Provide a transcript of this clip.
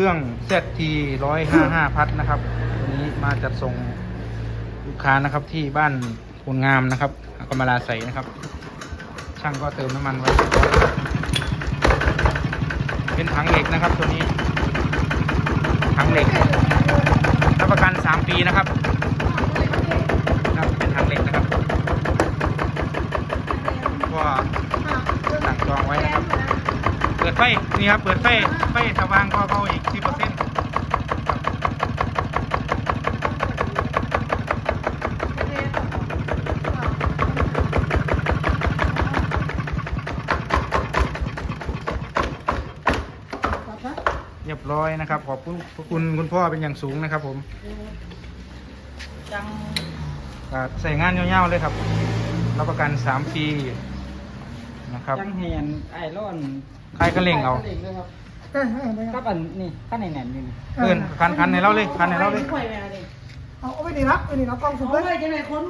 ครื่อง ZT 155 พัดนะครับวันนี้มาจัดส่งลูกค้านะครับที่บ้านคุณงามนะครับกำมะลาใสนะครับ ช่างก็เติมน้ำมันไว้ เป็นถังเหล็กนะครับตัวนี้ ถังเหล็กรับประกัน 3 ปีนะครับครับเป็นถังเหล็กนะครับ ก็สั่งจองไว้นะครับ ไฟนี่ครับเปิดไฟไฟสว่างก็เข้าอีก10%เปอร์เซ็นต์เรียบร้อยนะครับ ขอบคุณคุณคุณพ่อเป็นอย่างสูงนะครับผมจังใส่งานเงียวๆเลยครับ รับประกัน 3 ปี นะครับจังแหนไอ้ร้อนใครก็เล่งเอาเล่งเลยครับเออเออไม่ก็เอาอันนี่ขั้นไหนแหนนี่เพื่อนคันคันในเราเลยคันในเราเลย เอาเอาไปนี่รับไปนี่รับกล้องสุดเลยเอาไว้จะไหนคน